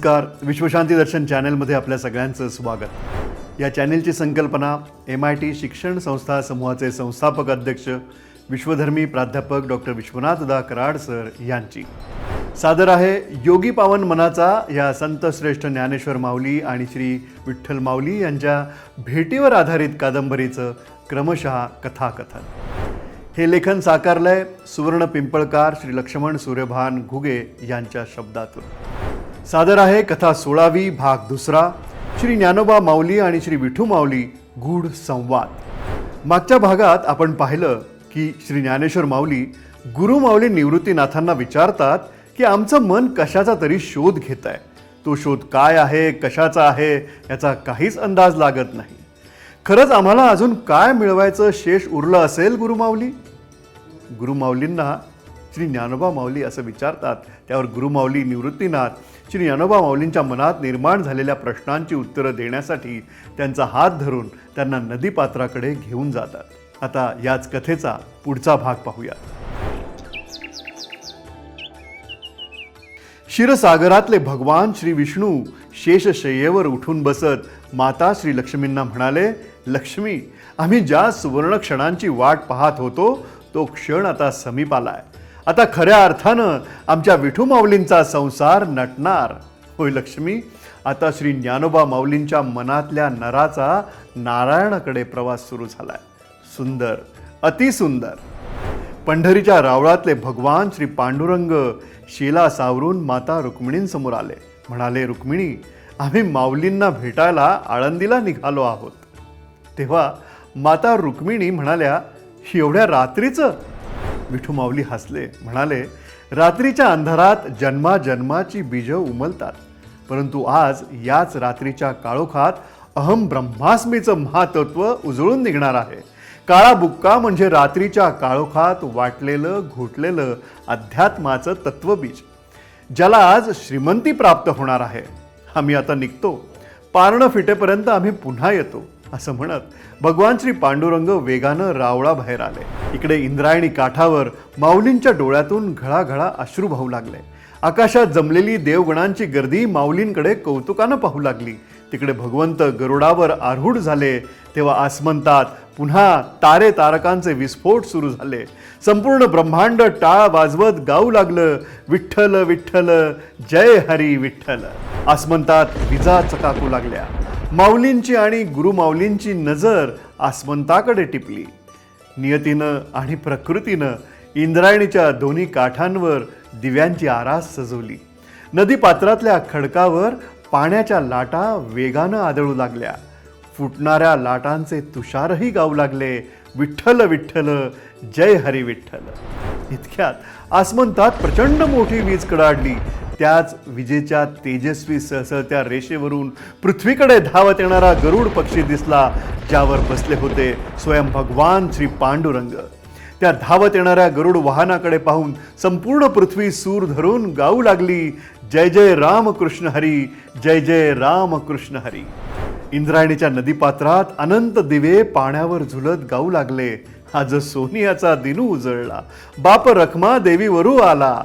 नमस्कार. विश्वशांती दर्शन चॅनलमध्ये आपल्या सगळ्यांचं स्वागत. या चॅनेलची संकल्पना एम आय टी शिक्षण संस्था समूहाचे संस्थापक अध्यक्ष विश्वधर्मी प्राध्यापक डॉक्टर विश्वनाथदा कराड सर यांची. सादर आहे योगी पावन मनाचा या संत श्रेष्ठ ज्ञानेश्वर माऊली आणि श्री विठ्ठल माऊली यांच्या भेटीवर आधारित कादंबरीचं क्रमशः कथाकथन. हे लेखन साकारलंय सुवर्ण पिंपळकार श्री लक्ष्मण सूर्यभान घुगे यांच्या शब्दातून. सादर आहे कथा सोळावी भाग दुसरा. श्री ज्ञानोबा माऊली आणि श्री विठू माऊली गूढ संवाद. मागच्या भागात आपण पाहिलं की श्री ज्ञानेश्वर माऊली गुरु माऊली निवृत्तीनाथांना विचारतात की आमचं मन कशाचा तरी शोध घेत आहे तो शोध काय आहे कशाचा आहे याचा काहीच अंदाज लागत नाही. खरंच आम्हाला अजून काय मिळवायचं शेष उरलं असेल गुरुमाऊली गुरुमाऊलींना श्री ज्ञानोबा माऊली असं विचारतात त्यावर गुरुमाऊली निवृत्तीनाथ श्री ज्ञानोबा माऊलींच्या मनात निर्माण झालेल्या प्रश्नांची उत्तरं देण्यासाठी त्यांचा हात धरून त्यांना नदीपात्राकडे घेऊन जातात. आता याच कथेचा पुढचा भाग पाहूयात. क्षीरसागरातले भगवान श्री विष्णू शेषशय्येवर उठून बसत माता श्री लक्ष्मींना म्हणाले लक्ष्मी आम्ही ज्या सुवर्ण क्षणांची वाट पाहत होतो तो क्षण आता समीप आलाय. आता खऱ्या अर्थानं आमच्या विठू माऊलींचा संसार नटणार. होय लक्ष्मी आता श्री ज्ञानोबा माऊलींच्या मनातल्या नराचा नारायणाकडे प्रवास सुरू झालाय. सुंदर अतिसुंदर पंढरीच्या रावळातले भगवान श्री पांडुरंग शिला सावरून माता रुक्मिणींसमोर आले. म्हणाले रुक्मिणी आम्ही माऊलींना भेटायला आळंदीला निघालो आहोत. तेव्हा माता रुक्मिणी म्हणाल्या एवढ्या रात्रीचं विठू माऊली हसले म्हणाले रात्रीच्या अंधारात जन्माजन्माची बीज बीजं उमलतात. परंतु आज याच रात्रीच्या काळोखात अहम ब्रह्मास्मीचं महातत्व उजळून निघणार आहे. काळा बुक्का म्हणजे रात्रीच्या काळोखात वाटलेलं घोटलेलं अध्यात्माचं तत्वबीज ज्याला आज श्रीमंती प्राप्त होणार आहे. आम्ही आता निघतो. पारणं फिटेपर्यंत आम्ही पुन्हा येतो. असं म्हणत भगवान श्री पांडुरंग वेगानं रावळा बाहेर आले. इकडे इंद्रायणी काठावर माऊलींच्या डोळ्यातून घळाघळा अश्रू वाहू लागले. आकाशात जमलेली देवगणांची गर्दी माऊलींकडे कौतुकानं पाहू लागली. तिकडे भगवंत गरुडावर आरूढ झाले. तेव्हा आसमंतात पुन्हा तारे तारकांचे विस्फोट सुरू झाले. संपूर्ण ब्रह्मांड टाळ वाजवत गाऊ लागलं. विठ्ठल विठ्ठल जय हरी विठ्ठल. आसमंतात विजा चकाकू लागल्या. माऊलींची आणि गुरुमाऊलींची नजर आसमंताकडे टिपली. नियतीनं आणि प्रकृतीनं इंद्रायणीच्या दोन्ही काठांवर दिव्यांची आरास सजवली. नदीपात्रातल्या खडकावर पाण्याच्या लाटा वेगानं आदळू लागल्या. फुटणाऱ्या लाटांचे तुषारही गाऊ लागले. विठ्ठल विठ्ठल जय हरी विठ्ठल. इतक्यात आसमंतात प्रचंड मोठी वीज कडाडली. त्याच विजेच्या तेजस्वी सहसळत्या रेषेवरून पृथ्वीकडे धावत येणारा गरुड पक्षी दिसला ज्यावर बसले होते स्वयं भगवान श्री पांडुरंग. त्या धावत येणाऱ्या गरुड वाहनाकडे पाहून संपूर्ण पृथ्वी सूर धरून गाऊ लागली जय जय राम कृष्ण हरी जय जय राम कृष्ण हरी. इंद्रायणीच्या नदीपात्रात अनंत दिवे पाण्यावर झुलत गाऊ लागले. आज सोनियाचा दिनू उजळला. बाप रखमा देवीवरू आला.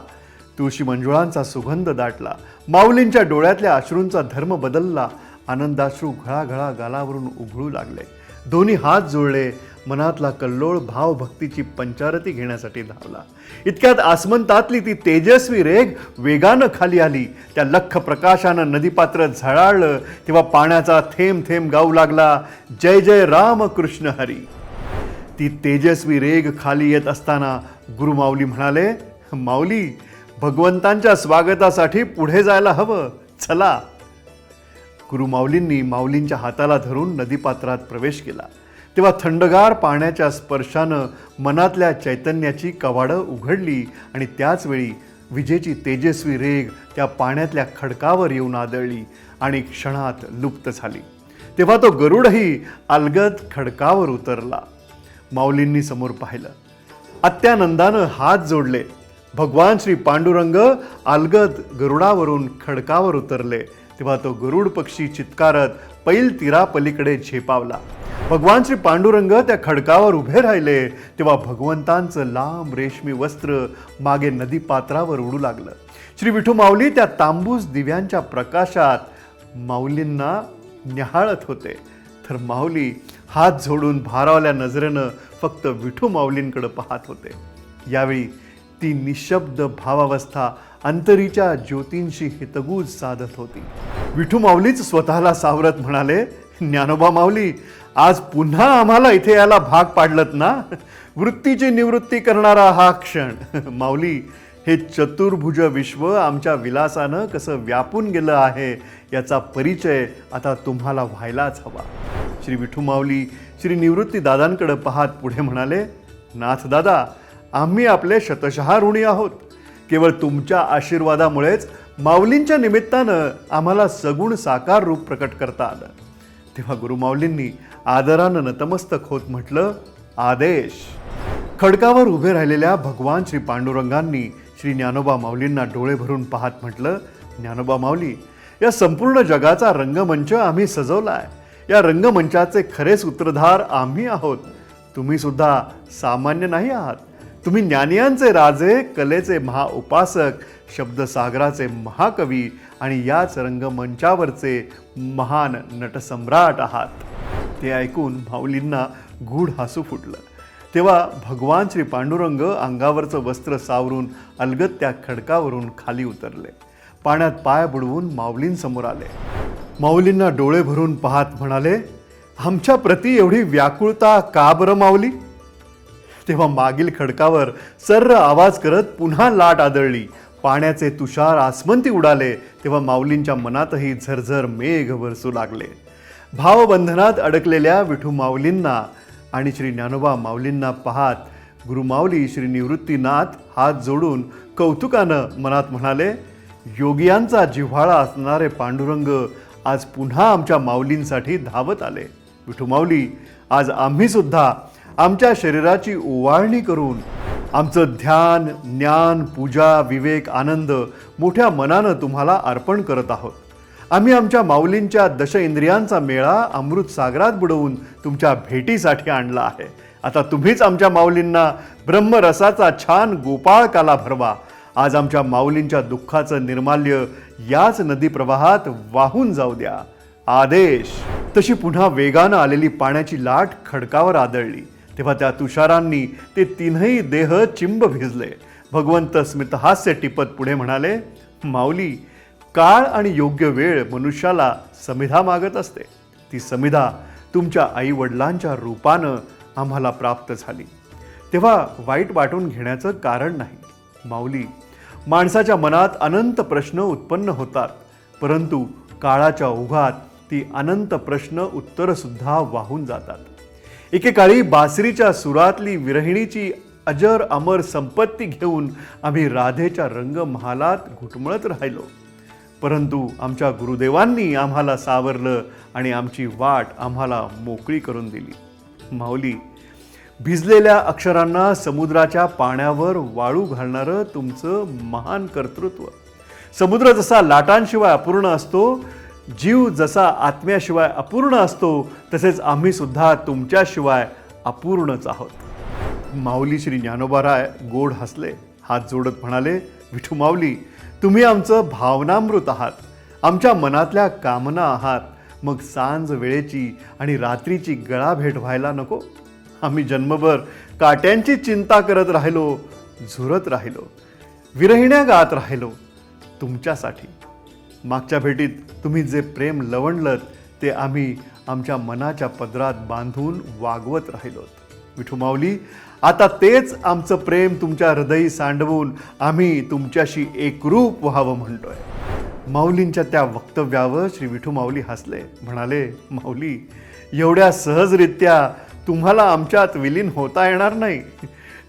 तुळशी मंजुळांचा सुगंध दाटला. माऊलींच्या डोळ्यातल्या अश्रूंचा धर्म बदलला. आनंदाश्रू घळाघळा गालावरून उघळू लागले. दोन्ही हात जुळले. मनातला कल्लोळ भाव भक्तीची पंचारती घेण्यासाठी धावला. इतक्यात आसमंतातली ती तेजस्वी रेग वेगानं खाली आली. त्या लख प्रकाशानं नदीपात्र झळाळलं. तेव्हा पाण्याचा थेंब थेंब गाऊ लागला. जय जय राम कृष्ण हरी. ती तेजस्वी रेग खाली येत असताना गुरुमाऊली म्हणाले माऊली भगवंतांच्या स्वागतासाठी पुढे जायला हवं. चला. गुरुमाऊलींनी माऊलींच्या हाताला धरून नदीपात्रात प्रवेश केला. तेव्हा थंडगार पाण्याच्या स्पर्शानं मनातल्या चैतन्याची कवाडं उघडली आणि त्याचवेळी विजेची तेजस्वी रेग त्या पाण्यातल्या खडकावर येऊन आदळली आणि क्षणात लुप्त झाली. तेव्हा तो गरुडही अलगद खडकावर उतरला. माऊलींनी समोर पाहिलं. अत्यानंदानं हात जोडले. भगवान श्री पांडुरंग अलगद गरुडावरून खडकावर उतरले. तेव्हा तो गरुड पक्षी चित्कारत पैल तीरा पलीकडे झेपावला. भगवान श्री पांडुरंग त्या खडकावर उभे राहिले. तेव्हा भगवंतांचं लांब रेशमी वस्त्र मागे नदी पात्रावर उडू लागलं. श्री विठू माऊली त्या तांबूस दिव्यांच्या प्रकाशात माऊलींना न्याहाळत होते. तर माऊली हात झोडून भारावल्या नजरेनं फक्त विठू माऊलींकडे पाहत होते. यावेळी ती निशब्द भावावस्था अंतरीच्या ज्योतींशी हितगूज साधत होती. विठू माऊलीच स्वतःला सावरत म्हणाले ज्ञानोबा माऊली आज पुन्हा आम्हाला इथे यायला भाग पाडलत ना? वृत्तीची निवृत्ती करणारा हा क्षण. माऊली हे चतुर्भुज विश्व आमच्या विलासानं कसं व्यापून गेलं आहे याचा परिचय आता तुम्हाला व्हायलाच हवा. श्री विठू माऊली श्री निवृत्ती दादांकडे पाहत पुढे म्हणाले नाथदादा दादा आम्ही आपले शतशः ऋणी आहोत. केवळ तुमच्या आशीर्वादामुळेच माऊलींच्या निमित्तानं आम्हाला सगुण साकार रूप प्रकट करता आलं. तेव्हा गुरुमाऊलींनी आदरानं नतमस्तक होत म्हटलं आदेश. खडकावर उभे राहिलेल्या भगवान श्री पांडुरंगांनी श्री ज्ञानोबा माऊलींना डोळे भरून पाहत म्हटलं ज्ञानोबा माऊली या संपूर्ण जगाचा रंगमंच आम्ही सजवला आहे या रंगमंचाचे खरे सूत्रधार आम्ही आहोत. तुम्ही सुद्धा सामान्य नाही आहात. तुम्ही ज्ञानियांचे राजे कलेचे महाउपासक शब्दसागराचे महाकवी आणि याच रंगमंचावरचे महान नटसम्राट आहात. ते ऐकून माऊलींना गूढ हसू फुटलं. तेव्हा भगवान श्री पांडुरंग अंगावरचं वस्त्र सावरून अलगत त्या खडकावरून खाली उतरले. पाण्यात पाय बुडवून माऊलींसमोर आले. माऊलींना डोळे भरून पाहत म्हणाले आमच्या प्रती एवढी व्याकुळता का बरं माऊली? तेव्हा मागील खडकावर सर्र आवाज करत पुन्हा लाट आदळली. पाण्याचे तुषार आसमंती उडाले तेव्हा माऊलींच्या मनातही झरझर मेघ वरसू लागले. भावबंधनात अडकलेल्या विठू माऊलींना आणि श्री ज्ञानोबा माऊलींना पाहत गुरुमाऊली श्री निवृत्तीनाथ हात जोडून कौतुकानं मनात म्हणाले योगियांचा जिव्हाळा असणारे पांडुरंग आज पुन्हा आमच्या माऊलींसाठी धावत आले. विठू माऊली आज आम्हीसुद्धा आमच्या शरीराची ओवाळणी करून आमचं ध्यान ज्ञान पूजा विवेक आनंद मोठ्या मनानं तुम्हाला अर्पण करत आहोत. आम्ही आमच्या माऊलींच्या दश इंद्रियांचा मेळा अमृत सागरात बुडवून तुमच्या भेटीसाठी आणला आहे. आता तुम्हीच आमच्या माऊलींना ब्रह्मरसाचा छान गोपाळ काला भरवा. आज आमच्या माऊलींच्या दुःखाचं निर्माल्य याच नदी प्रवाहात वाहून जाऊ द्या. आदेश. तशी पुन्हा वेगानं आलेली पाण्याची लाट खडकावर आदळली. तेव्हा त्या तुषारांनी ते तीनही देह चिंब भिजले. भगवंत स्मितहास्य टिपत पुढे म्हणाले माऊली काळ आणि योग्य वेळ मनुष्याला समिधा मागत असते. ती समिधा तुमच्या आई वडिलांच्या रूपानं आम्हाला प्राप्त झाली. तेव्हा वाईट वाटून घेण्याचं कारण नाही. माऊली माणसाच्या मनात अनंत प्रश्न उत्पन्न होतात परंतु काळाच्या ओघात ती अनंत प्रश्न उत्तरसुद्धा वाहून जातात. एकेकाळी बासरीच्या सुरातली विरहिणीची अजर अमर संपत्ती घेऊन आम्ही राधेच्या रंगमहालात घुटमळत राहिलो. परंतु आमच्या गुरुदेवांनी आम्हाला सावरलं आणि आमची वाट आम्हाला मोकळी करून दिली. माऊली भिजलेल्या अक्षरांना समुद्राच्या पाण्यावर वाळू घालणारं तुमचं महान कर्तृत्व. समुद्र जसा लाटांशिवाय अपूर्ण असतो जीव जसा आत्म्याशिवाय अपूर्ण असतो तसेच आम्ही सुद्धा तुमच्याशिवाय अपूर्णच आहोत. माऊली श्री ज्ञानोबाराय गोड हसले हात जोडत म्हणाले विठू माऊली तुम्ही आमचं भावनामृत आहात. आमच्या मनातल्या कामना आहात. मग सांज वेळेची आणि रात्रीची गळा भेट व्हायला नको. आम्ही जन्मभर काट्यांची चिंता करत राहिलो झुरत राहिलो विरहिण्या गात राहिलो. तुमच्यासाठी मागच्या भेटीत तुम्ही जे प्रेम लवणलत ते आम्ही आमच्या मनाच्या पदरात बांधून वागवत राहिलोत. विठू माऊली आता तेच आमचं प्रेम तुमच्या हृदयी सांडवून आम्ही तुमच्याशी एकरूप व्हावं म्हणतोय. माऊलींच्या त्या वक्तव्यावर श्री विठू माऊली हसले. म्हणाले माऊली एवढ्या सहजरित्या तुम्हाला आमच्यात विलीन होता येणार नाही.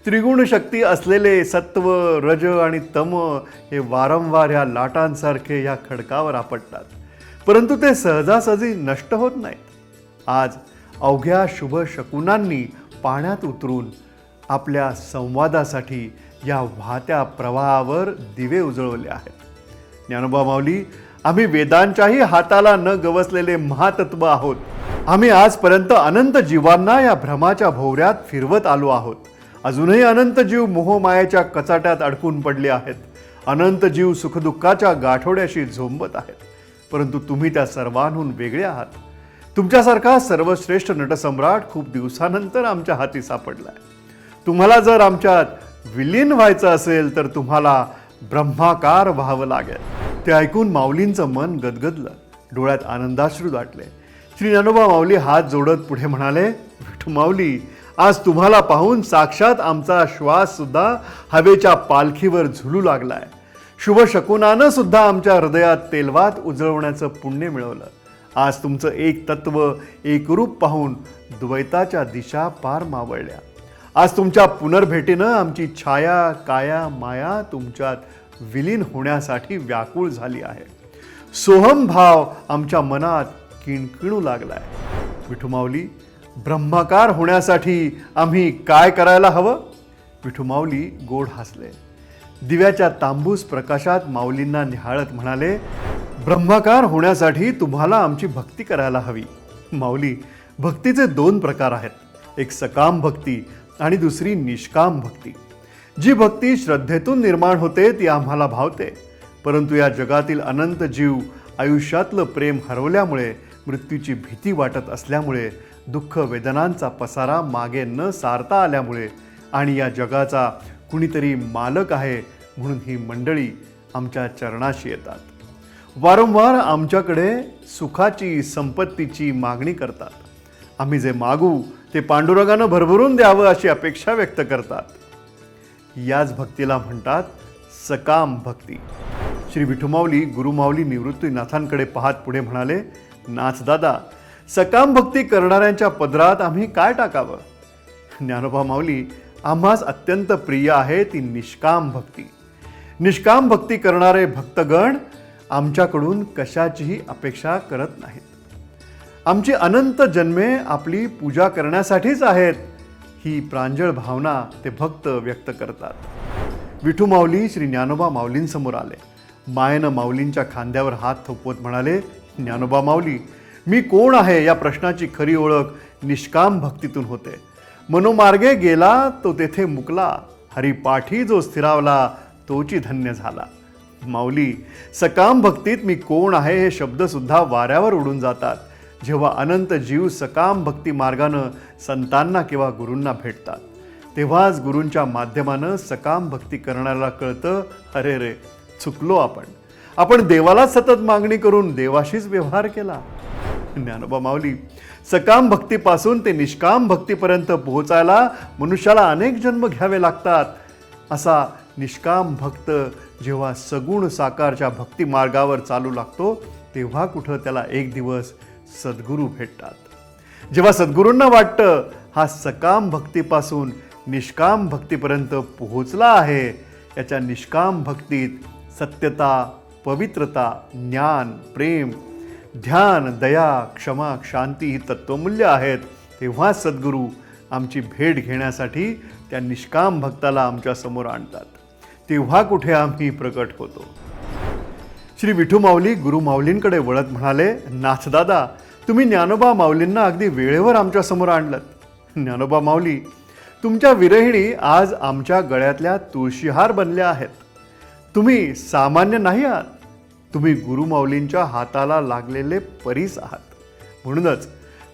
त्रिगुण शक्ती असलेले सत्व रज आणि तम हे वारंवार ह्या लाटांसारखे ह्या खडकावर आपटतात. परंतु ते सहजासहजी नष्ट होत नाहीत. आज अवघ्या शुभ शकुनांनी पाण्यात उतरून आपल्या संवादासाठी या वाहत्या प्रवाहावर दिवे उजळवले आहेत. ज्ञानोबा माऊली आम्ही वेदांच्याही हाताला न गवसलेले महातत्व आहोत. आम्ही आजपर्यंत अनंत जीवांना या भ्रमाच्या भोवऱ्यात फिरवत आलो आहोत. अजूनही अनंत जीव मोहमायाच्या कचाट्यात अडकून पडले आहेत. अनंत जीव सुखदुःखाच्या गाठोड्याशी झोंबत आहेत. परंतु तुम्ही त्या सर्वांहून वेगळे आहात. तुमच्यासारखा सर्वश्रेष्ठ नटसम्राट खूप दिवसानंतर आमच्या हाती सापडलाय. तुम्हाला जर आमच्यात विलीन व्हायचं असेल तर तुम्हाला ब्रह्माकार व्हावं लागेल. ते ऐकून माऊलींचं मन गदगदलं. डोळ्यात आनंदाश्रू दाटले. श्री ज्ञानोबा माऊली हात जोडत पुढे म्हणाले विठू माऊली आज तुम्हाला पाहून साक्षात आमचा श्वास सुद्धा हवेच्या पालखीवर झुलू लागलाय. शुभ शकुनानं सुद्धा आमच्या हृदयात तेलवात उजळवण्याचं पुण्य मिळवलं. आज तुमचं एक तत्व एक रूप पाहून द्वैताच्या दिशा पार मावळल्या. आज तुमच्या पुनर्भेटीनं आमची छाया काया माया तुमच्यात विलीन होण्यासाठी व्याकुळ झाली आहे. सोहम भाव आमच्या मनात किणकिणू लागलाय. विठुमावली ब्रह्माकार होण्यासाठी आम्ही काय करायला हवं? पिठू माऊली गोड हसले. दिव्याच्या तांबूस प्रकाशात माऊलींना निहाळत म्हणाले ब्रह्माकार होण्यासाठी तुम्हाला आमची भक्ती करायला हवी. माऊली भक्तीचे दोन प्रकार आहेत. एक सकाम भक्ती आणि दुसरी निष्काम भक्ती. जी भक्ती श्रद्धेतून निर्माण होते ती आम्हाला भावते. परंतु या जगातील अनंत जीव आयुष्यातलं प्रेम हरवल्यामुळे मृत्यूची भीती वाटत असल्यामुळे दुःख वेदनांचा पसारा मागे न सारता आल्यामुळे आणि या जगाचा कुणीतरी मालक आहे म्हणून ही मंडळी आमच्या चरणाशी येतात. वारंवार आमच्याकडे सुखाची संपत्तीची मागणी करतात. आम्ही जे मागू ते पांडुरंगानं भरभरून द्यावं अशी अपेक्षा व्यक्त करतात. याच भक्तीला म्हणतात सकाम भक्ती. श्री विठुमाऊली गुरुमाऊली निवृत्तीनाथांकडे पाहत पुढे म्हणाले नाथदादा सकाम भक्ती करणाऱ्यांच्या पदरात आम्ही काय टाकावं? ज्ञानोबा माऊली आम्हास अत्यंत प्रिय आहे ती निष्काम भक्ती. निष्काम भक्ती करणारे भक्तगण आमच्याकडून कशाचीही अपेक्षा करत नाहीत. आमची अनंत जन्मे आपली पूजा करण्यासाठीच आहेत ही प्रांजळ भावना ते भक्त व्यक्त करतात. विठू माऊली श्री ज्ञानोबा माऊलींसमोर आले. मायेनं माऊलींच्या खांद्यावर हात थोपवत म्हणाले ज्ञानोबा माऊली मी कोण आहे या प्रश्नाची खरी ओळख निष्काम भक्तीतून होते. मनोमार्गे गेला तो तेथे मुकला. हरिपाठी जो स्थिरावला तोची धन्य झाला. माऊली सकाम भक्तीत मी कोण आहे हे शब्दसुद्धा वाऱ्यावर उडून जातात. जेव्हा अनंत जीव सकाम भक्ती मार्गानं संतांना किंवा गुरूंना भेटतात. तेव्हाच गुरूंच्या माध्यमानं सकाम भक्ती करणाऱ्याला कळतं अरे रे चुकलो आपण. आपण देवाला सतत मागणी करून देवाशीच व्यवहार केला. ज्ञानोबा माऊली सकाम भक्तीपासून ते निष्काम भक्तीपर्यंत पोहोचायला मनुष्याला अनेक जन्म घ्यावे लागतात. असा निष्काम भक्त जेव्हा सगुण साकारच्या भक्ती मार्गावर चालू लागतो तेव्हा कुठं त्याला एक दिवस सद्गुरू भेटतात. जेव्हा सद्गुरूंना वाटतं हा सकाम भक्तीपासून निष्काम भक्तीपर्यंत पोहोचला आहे याच्या निष्काम भक्तीत सत्यता पवित्रता ज्ञान प्रेम ध्यान दया क्षमा शांती ही तत्त्वमूल्य आहेत. तेव्हा सद्गुरू आमची भेट घेण्यासाठी त्या निष्काम भक्ताला आमच्यासमोर आणतात. तेव्हा कुठे आम्ही प्रकट होतो? श्री विठू माऊली गुरु माऊलींकडे वळत म्हणाले नाथदादा तुम्ही ज्ञानोबा माऊलींना अगदी वेळेवर आमच्यासमोर आणलं ज्ञानोबा माऊली तुमच्या विरहिणी आज आमच्या गळ्यातल्या तुळशीहार बनल्या आहेत. तुम्ही सामान्य नाही आहात. तुम्ही गुरुमाऊलींच्या हाताला लागलेले परीस आहात. म्हणूनच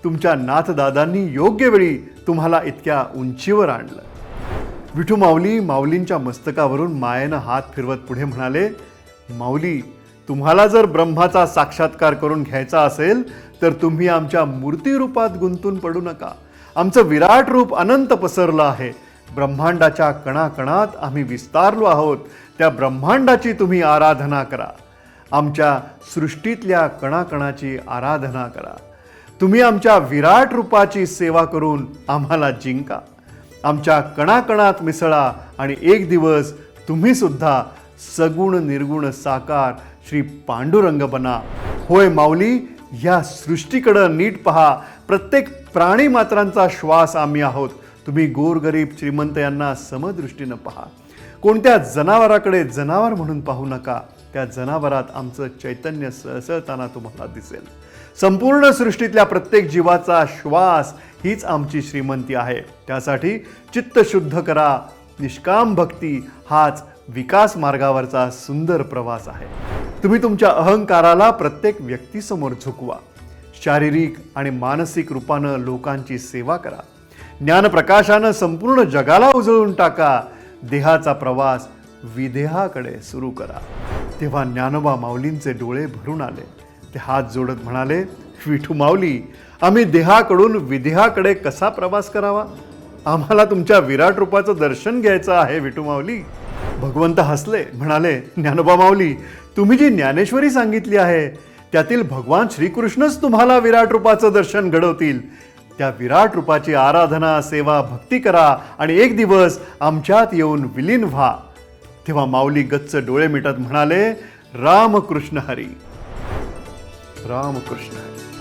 तुमच्या नाथदादांनी योग्य वेळी तुम्हाला इतक्या उंचीवर आणलं. विठू माऊली माऊलींच्या मस्तकावरून मायेनं हात फिरवत पुढे म्हणाले माऊली तुम्हाला जर ब्रह्माचा साक्षात्कार करून घ्यायचा असेल तर तुम्ही आमच्या मूर्तिरूपात गुंतून पडू नका. आमचं विराट रूप अनंत पसरलं आहे. ब्रह्मांडाच्या कणाकणात आम्ही विस्तारलो आहोत. त्या ब्रह्मांडाची तुम्ही आराधना करा. आमच्या सृष्टीतल्या कणाकणाची आराधना करा. तुम्ही आमच्या विराट रूपाची सेवा करून आम्हाला जिंका. आमच्या कणाकणात मिसळा आणि एक दिवस तुम्ही सुद्धा सगुण निर्गुण साकार श्री पांडुरंग बना. होय माऊली या सृष्टीकडं नीट पहा. प्रत्येक प्राणी मात्रांचा श्वास आम्ही आहोत. तुम्ही गोरगरीब श्रीमंत यांना समदृष्टीनं पहा. कोणत्या जनावराकडे जनावर म्हणून पाहू नका. त्या जनावरात आमचं चैतन्य सळसळताना तुम्हाला दिसेल. संपूर्ण सृष्टीतल्या प्रत्येक जीवाचा श्वास हीच आमची श्रीमंती आहे. त्यासाठी चित्त शुद्ध करा निष्काम भक्ती हाच विकास मार्गावरचा सुंदर प्रवास आहे. तुम्ही तुमच्या अहंकाराला प्रत्येक व्यक्तीसमोर झुकवा. शारीरिक आणि मानसिक रूपानं लोकांची सेवा करा. ज्ञानप्रकाशानं संपूर्ण जगाला उजळून टाका. देहाचा प्रवास विदेहाकडे सुरू करा. तेव्हा ज्ञानोबा माऊलींचे डोळे भरून आले. ते हात जोडत म्हणाले विठू माऊली आम्ही देहाकडून विदेहाकडे कसा प्रवास करावा? आम्हाला तुमच्या विराट रूपाचं दर्शन घ्यायचं आहे विठू माऊली. भगवंत हसले म्हणाले ज्ञानोबा माऊली तुम्ही जी ज्ञानेश्वरी सांगितली आहे त्यातील भगवान श्रीकृष्णच तुम्हाला विराट रूपाचं दर्शन घडवतील. त्या विराट रूपाची आराधना सेवा भक्ती करा आणि एक दिवस आमच्यात येऊन विलीन व्हा. तेव्हा माऊली गच्च डोळे मिटत म्हणाले रामकृष्ण हरी. रामकृष्ण हरी.